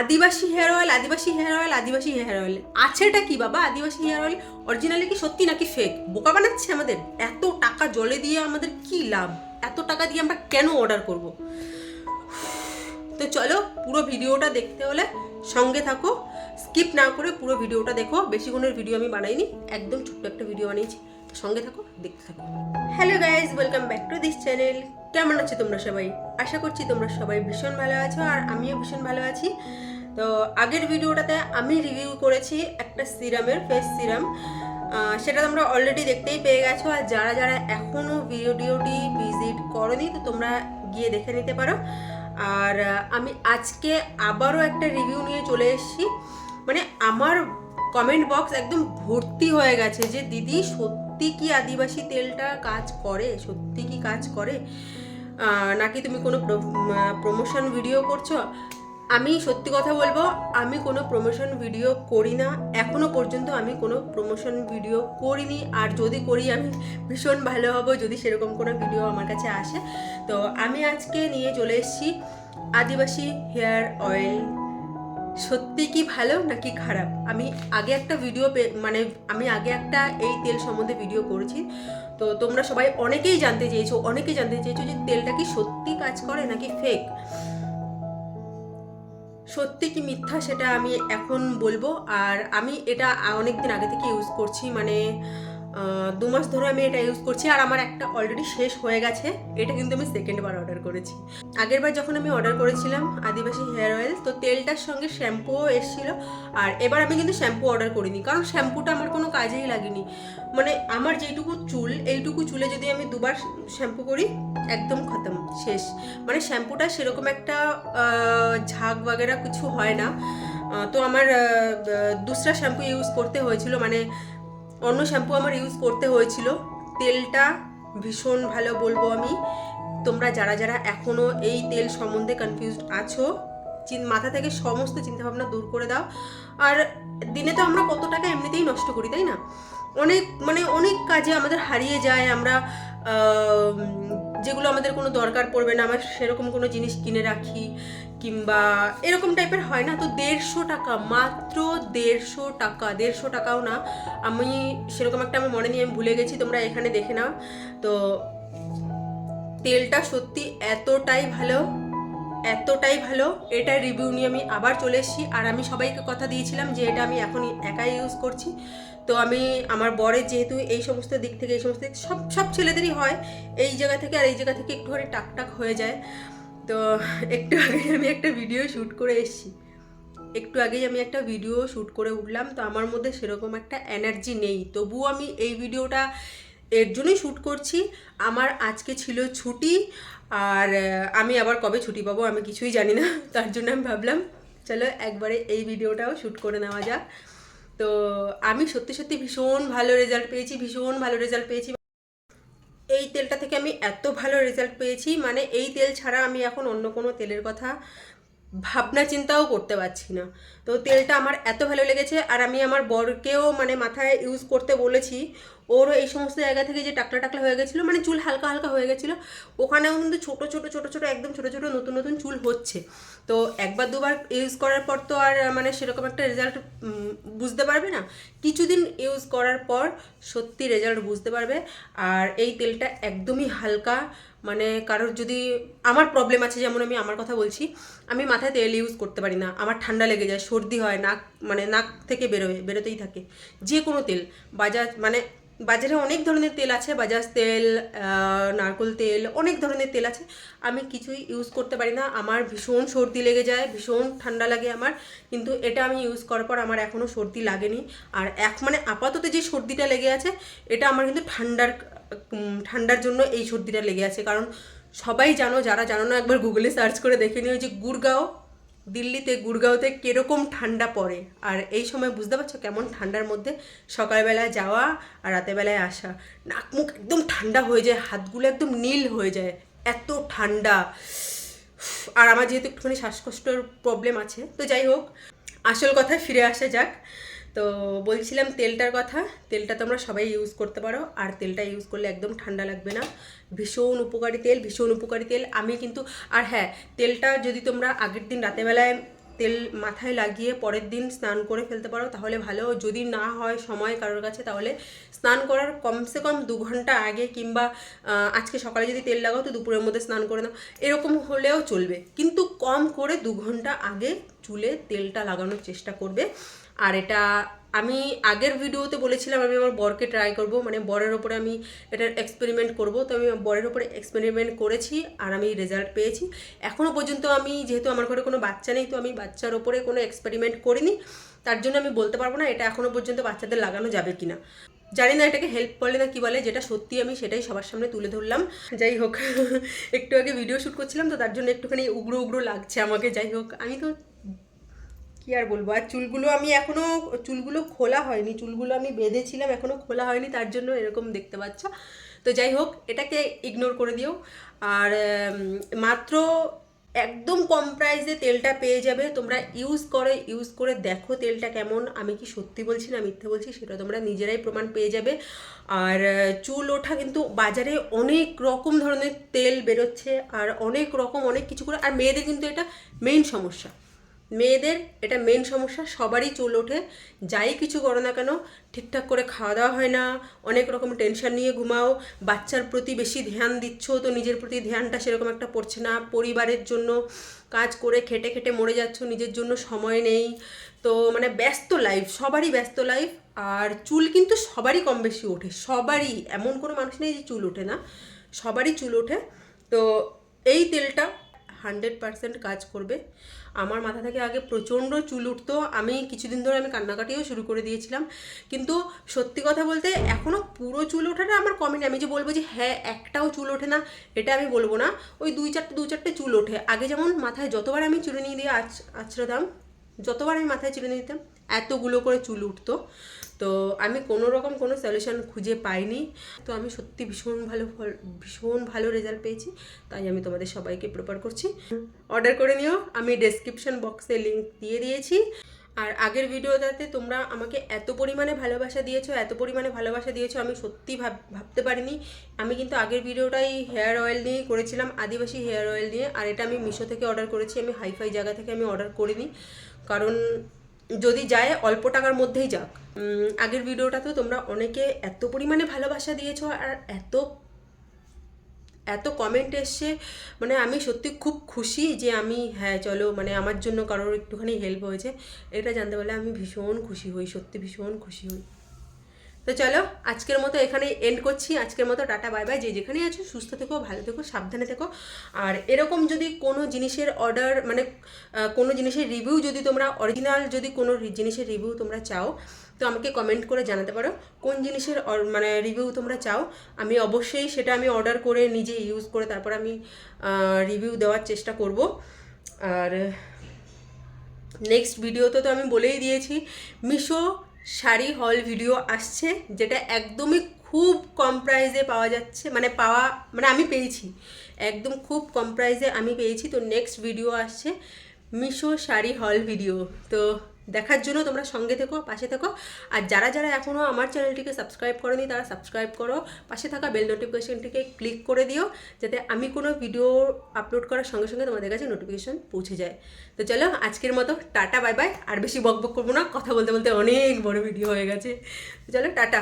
Adivasi hair oil Adivasi hair oil Adivasi hair oil আছেটা কি বাবা? আদিবাসী hair oil originally কি সত্যি নাকি ফেক বোকা বানাচ্ছে আমাদের? এত টাকা জলে দিয়ে আমাদের কি লাভ? এত টাকা দিয়ে আমরা কেন অর্ডার করব? তো চলো, পুরো ভিডিওটা দেখতে হলে সঙ্গে থাকো। স্কিপ না করে পুরো ভিডিওটা দেখো। বেশিক্ষণের ভিডিও আমি বানাইনি, একদম ছোট্ট একটা ভিডিও বানিয়েছি। সঙ্গে থাকো, দেখতে থাকো। Hello guys welcome back to this channel কেমন আছো তোমরা সবাই? আশা করছি তোমরা সবাই ভীষণ ভালো আছো আর আমিও ভীষণ ভালো আছি। তো আগের ভিডিওটাতে আমি রিভিউ করেছি একটা সিরামের ফেস সিরাম। সেটা তোমরা অলরেডি দেখতেই পেয়ে গেছো আর যারা যারা এখনও ভিডিওটি ভিজিট করনি, তো তোমরা গিয়ে দেখে নিতে পারো। আর আমি আজকে আবারও একটা রিভিউ নিয়ে চলে এসেছি। মানে আমার কমেন্ট বক্স একদম ভর্তি হয়ে গেছে যে, দিদি, সত্যি কি আদিবাসী তেলটা কাজ করে? সত্যি কি কাজ করে? নাকি তুমি কোনো প্রমোশন ভিডিও করছ? আমি সত্যি কথা বলব, আমি কোনো প্রমোশন ভিডিও করি না। এখনও পর্যন্ত আমি কোনো প্রমোশন ভিডিও করিনি। আর যদি করি, আমি ভীষণ ভালো হব যদি সেরকম কোনো ভিডিও আমার কাছে আসে। তো আমি আজকে নিয়ে চলে এসেছি আদিবাসী হেয়ার অয়েল। সত্যি কি ভালো নাকি খারাপ? আমি আগে একটা ভিডিও মানে আমি আগে একটা এই তেল সম্বন্ধে ভিডিও করেছি। তো তোমরা সবাই অনেকেই জানতে চেয়েছো, অনেকেই জানতে চেয়েছো যে তেলটা কি সত্যি কাজ করে নাকি ফেক সত্যি কি মিথ্যা সেটা আমি এখন বলব। আর আমি এটা অনেক দিন আগে থেকে ইউজ করছি মানে দু মাস ধরে আমি এটা ইউজ করছি আর আমার একটা অলরেডি শেষ হয়ে গেছে। এটা কিন্তু আমি সেকেন্ড বার অর্ডার করেছি। আগের বার যখন আমি অর্ডার করেছিলাম আদিবাসী হেয়ার অয়েল তো তেলটার সঙ্গে শ্যাম্পুও এসেছিল। আর এবার আমি কিন্তু শ্যাম্পু অর্ডার করিনি, কারণ শ্যাম্পুটা আমার কোনো কাজেই লাগেনি। মানে আমার যেটুকু চুল, এইটুকু চুলে যদি আমি দুবার শ্যাম্পু করি, একদম খতম, শেষ। মানে শ্যাম্পুটা সেরকম একটা ঝাঁক বাগেরা কিছু হয় না। তো আমার দুসরা শ্যাম্পু ইউজ করতে হয়েছিল। মানে অন্য শ্যাম্পু আমার ইউজ করতে হয়েছিল। তেলটা ভীষণ ভালো বলব আমি। তোমরা যারা যারা এখনও এই তেল সম্বন্ধে কনফিউজড আছো মাথা থেকে সমস্ত চিন্তাভাবনা দূর করে দাও। আর দিনে তো আমরা কত টাকা এমনিতেই নষ্ট করি, তাই না? অনেক মানে অনেক কাজে আমাদের হারিয়ে যায়। আমরা যেগুলো আমাদের কোনো দরকার পড়বে না, আমরা সেরকম কোনো জিনিস কিনে রাখি। কিংবা এরকম টাইপের হয় না। তো দেড়শো টাকা, মাত্র দেড়শো টাকা, দেড়শো টাকাও না। আমি সেরকম একটা আমার মনে নিয়ে আমি ভুলে গেছি, তোমরা এখানে দেখে নাও। তো তেলটা সত্যি এতটাই ভালো এতটাই ভালো, এটার রিভিউ নিয়ে আমি আবার চলে এসেছি। আর আমি সবাইকে কথা দিয়েছিলাম যে এটা আমি এখন একাই ইউজ করছি। তো আমি, আমার বরের যেহেতু এই সমস্ত দিক থেকে, এই সমস্ত সব সব ছেলেদেরই হয়। এই জায়গা থেকে আর এই জায়গা থেকে একটুখানি টাকটাক হয়ে যায়। তো একটু আগে আমি একটা ভিডিও শ্যুট করে এসেছি। একটু আগেই আমি একটা ভিডিও শ্যুট করে উঠলাম, তো আমার মধ্যে সেরকম একটা এনার্জি নেই। তবুও আমি এই ভিডিওটা এর জন্যই শ্যুট করছি। আমার আজকে ছিল ছুটি, আর আমি আবার কবে ছুটি পাবো আমি কিছুই জানি না, তার জন্য আমি ভাবলাম, চলো একবারে এই ভিডিওটাও শ্যুট করে নেওয়া যাক। তো আমি সত্যি সত্যি ভীষণ ভালো রেজাল্ট পেয়েছি, ভীষণ ভালো রেজাল্ট পেয়েছি এই তেলটা থেকে আমি এত ভালো রেজাল্ট পেয়েছি। মানে এই তেল ছাড়া আমি এখন অন্য কোনো তেলের কথা ভাবনা চিন্তাও করতে পারছি না। তো তেলটা আমার এত ভালো লেগেছে আর আমি আমার বরকেও মানে মাথায় ইউজ করতে বলেছি। ওরও এই সমস্ত জায়গা থেকে যে টাকলা টাকলা হয়ে গেছিল মানে চুল হালকা হালকা হয়ে গেছিল, ওখানেও কিন্তু ছোট ছোট ছোট ছোটো একদম ছোটো ছোটো নতুন নতুন চুল হচ্ছে। তো একবার দুবার ইউজ করার পর তো আর মানে সেরকম একটা রেজাল্ট বুঝতে পারবে না। কিছুদিন ইউজ করার পর সত্যি রেজাল্ট বুঝতে পারবে। আর এই তেলটা একদমই হালকা মানে কারোর যদি আমার প্রবলেম আছে, যেমন আমি আমার কথা বলছি, আমি মাথায় তেল ইউজ করতে পারি না, আমার ঠান্ডা লেগে যায়, সর্দি হয়, নাক মানে নাক থেকে বেরোয়, বেরোতেই থাকে। যে কোনো তেল, বাজাজ মানে বাজারে অনেক ধরনের তেল আছে, বাজাজ তেল নারকোল তেল, অনেক ধরনের তেল আছে। আমি কিছুই ইউজ করতে পারি না। আমার ভীষণ সর্দি লেগে যায়, ভীষণ ঠান্ডা লাগে আমার। কিন্তু এটা আমি ইউজ করার পর আমার এখনও সর্দি লাগেনি। আর এক মানে আপাতত যে সর্দিটা লেগে আছে, এটা আমার কিন্তু ঠান্ডার ঠান্ডার জন্য এই সর্দিটা লেগে আছে। কারণ সবাই জানো, যারা জানো না, একবার গুগলে সার্চ করে দেখে নিও যে গুড়গাঁও দিল্লিতে গুড়গাঁওতে কীরকম ঠান্ডা পড়ে? আর এই সময় বুঝতে পারছ কেমন ঠান্ডার মধ্যে? সকালবেলায় যাওয়া আর রাতেরবেলায় আসা। নাক মুখ একদম ঠান্ডা হয়ে যায়, হাতগুলো একদম নীল হয়ে যায়, এত ঠান্ডা। আর আমার যেহেতু একটুখানি শ্বাসকষ্টর প্রবলেম আছে, তো যাই হোক, আসল কথায় ফিরে আসা যাক। তো বলছিলাম তেলটার কথা, তেলটা তোমরা সবাই ইউজ করতে পারো, আর তেলটা ইউজ করলে একদম ঠান্ডা লাগবে না। ভীষণ উপকারী তেল, ভীষণ উপকারী তেল। আমি কিন্তু, আর হ্যাঁ তেলটা যদি তোমরা আগের দিন রাতেবেলায় তেল মাথায় লাগিয়ে পরের দিন স্নান করে ফেলতে পারো, তাহলে ভালো। যদি না হয় সময় কারোর কাছে, তাহলে স্নান করার কমসে কম দু ঘণ্টা আগে কিংবা আজকে সকালে যদি তেল লাগাও, তো দুপুরের মধ্যে স্নান করে নাও। এরকম হলেও চলবে। কিন্তু কম করে দু ঘণ্টা আগে চুলে তেলটা লাগানোর চেষ্টা করবে। আর এটা আমি আগের ভিডিওতে বলেছিলাম আমি আমার বরকে ট্রাই করব মানে বরের ওপরে আমি এটার এক্সপেরিমেন্ট করব। তো আমি বরের ওপরে এক্সপেরিমেন্ট করেছি আর আমি রেজাল্ট পেয়েছি। এখনও পর্যন্ত আমি, যেহেতু আমার ঘরে কোনো বাচ্চা নেই, তো আমি বাচ্চার ওপরে কোনো এক্সপেরিমেন্ট করিনি। তার জন্য আমি বলতে পারব না, এটা এখনও পর্যন্ত বাচ্চাদের লাগানো যাবে কি না জানি না এটাকে হেল্প করলে না কি বলে, যেটা সত্যি আমি সেটাই সবার সামনে তুলে ধরলাম। যাই হোক, একটু আগে ভিডিও শ্যুট করছিলাম, তো তার জন্য একটুখানি উগ্র উগ্র লাগছে আমাকে, যাই হোক। আমি তো কি আর বলব? আর চুলগুলো আমি এখনও চুলগুলো খোলা হয়নি, চুলগুলো আমি বেঁধেছিলাম এখনও খোলা হয়নি, তার জন্য এরকম দেখতে পাচ্ছ। তো যাই হোক, এটাকে ইগনোর করে দিও। আর মাত্র একদম কম প্রাইসে তেলটা পেয়ে যাবে। তোমরা ইউজ করে ইউজ করে দেখো তেলটা কেমন। আমি কি সত্যি বলছি না মিথ্যে বলছি, সেটা তোমরা নিজেরাই প্রমাণ পেয়ে যাবে। আর, চুল ওঠা কিন্তু বাজারে অনেক রকম ধরনের তেল বেরোচ্ছে, আর অনেক রকম, অনেক কিছু করে, আর মেয়েদের কিন্তু এটা মেইন সমস্যা। মেয়েদের এটা মেন সমস্যা, সবারই চুল ওঠে, যাই কিছু করো না কেন, ঠিকঠাক করে খাওয়া দাওয়া হয় না, অনেক রকম টেনশন নিয়ে ঘুমাও, বাচ্চার প্রতি বেশি ধ্যান দিচ্ছ তো নিজের প্রতি ধ্যানটা সেরকম একটা পড়ছে না, পরিবারের জন্য কাজ করে খেটে খেটে মরে যাচ্ছ, নিজের জন্য সময় নেই, তো মানে ব্যস্ত লাইফ সবারই ব্যস্ত লাইফ আর চুল কিন্তু সবারই কম বেশি ওঠে, সবারই, এমন কোনো মানুষ নেই যে চুল ওঠে না, সবারই চুল ওঠে, তো এই তেলটা হান্ড্রেড পারসেন্ট কাজ করবে। আমার মাথা থেকে আগে প্রচণ্ড চুল উঠতো, আমি কিছুদিন ধরে আমি কান্নাকাটিও শুরু করে দিয়েছিলাম। কিন্তু সত্যি কথা বলতে এখনও পুরো চুল ওঠাটা আমার কমেনি আমি যে বলব যে হ্যাঁ একটাও চুল ওঠে না, এটা আমি বলব না। ওই দুই চারটে, দু চারটে চুল ওঠে। আগে যেমন মাথায় যতবার আমি চুলে নিয়ে দিয়ে আছ, আছড়াতাম, যতবার আমি মাথায় চুলে নিয়ে দিতাম, এতগুলো করে চুল উঠতো। তো আমি কোনো রকম কোনো সলিউশন খুঁজে পাইনি। তো আমি সত্যি ভীষণ ভালো ফল, ভীষণ ভালো রেজাল্ট পেয়েছি। তাই আমি তোমাদের সবাইকে প্রেফার করছি। অর্ডার করে নিও। আমি ডেসক্রিপশন বক্সে লিঙ্ক দিয়ে দিয়েছি। আর আগের ভিডিওটাতে তোমরা আমাকে এত পরিমাণে ভালোবাসা দিয়েছ, এত পরিমাণে ভালোবাসা দিয়েছ, আমি সত্যি ভাব, ভাবতে পারিনি। আমি কিন্তু আগের ভিডিওটাই হেয়ার অয়েল নিয়েই করেছিলাম, আদিবাসী হেয়ার অয়েল নিয়ে। আর এটা আমি মিশো থেকে অর্ডার করেছি। আমি হাইফাই জায়গা থেকে আমি অর্ডার করিনি। কারণ যদি যায়, অল্প টাকার মধ্যেই যাক। আগের ভিডিওটাতে তোমরা অনেকে এত পরিমাণে ভালোবাসা দিয়েছ আর এত এত কমেন্ট এসছে। মানে আমি সত্যি খুব খুশি যে আমি হ্যাঁ চলো মানে আমার জন্য কারোর একটুখানি হেল্প হয়েছে। এটা জানতে পারলে আমি ভীষণ খুশি হই, সত্যি ভীষণ খুশি হই। তো চলো, আজকের মতো এখানে এন্ড করছি। আজকের মতো টাটা বাই বাই যে যেখানে আছো, সুস্থ থেকো, ভালো থেকো, সাবধানে থেকো। আর এরকম যদি কোনো জিনিসের অর্ডার মানে কোনো জিনিসের রিভিউ যদি তোমরা অরিজিনাল যদি কোনো জিনিসের রিভিউ তোমরা চাও, তো আমাকে কমেন্ট করে জানাতে পারো। কোন জিনিসের মানে রিভিউ তোমরা চাও, আমি অবশ্যই সেটা আমি অর্ডার করে নিজে ইউজ করে তারপর আমি রিভিউ দেওয়ার চেষ্টা করব। আর নেক্সট ভিডিওতে তো আমি বলেই দিয়েছি, মিশো শাড়ি হল ভিডিও আসছে, যেটা একদমই খুব কম প্রাইজে পাওয়া যাচ্ছে মানে পাওয়া মানে আমি পেয়েছি। একদম খুব কম প্রাইজে আমি পেয়েছি। তো নেক্সট ভিডিও আসছে মিশো শাড়ি হল ভিডিও তো দেখার জন্য তোমরা সঙ্গে থেকো, পাশে থেকো। আর যারা যারা এখনও আমার চ্যানেলটিকে সাবস্ক্রাইব করেনি, তারা সাবস্ক্রাইব করো। পাশে থাকা বেল নোটিফিকেশানটিকে ক্লিক করে দিও, যাতে আমি কোনো ভিডিও আপলোড করার সঙ্গে সঙ্গে তোমাদের কাছে নোটিফিকেশান পৌঁছে যায়। তো চলো, আজকের মতো টাটা বাই বাই আর বেশি বক বক করব না, কথা বলতে বলতে অনেক বড় ভিডিও হয়ে গেছে। চলো, টাটা।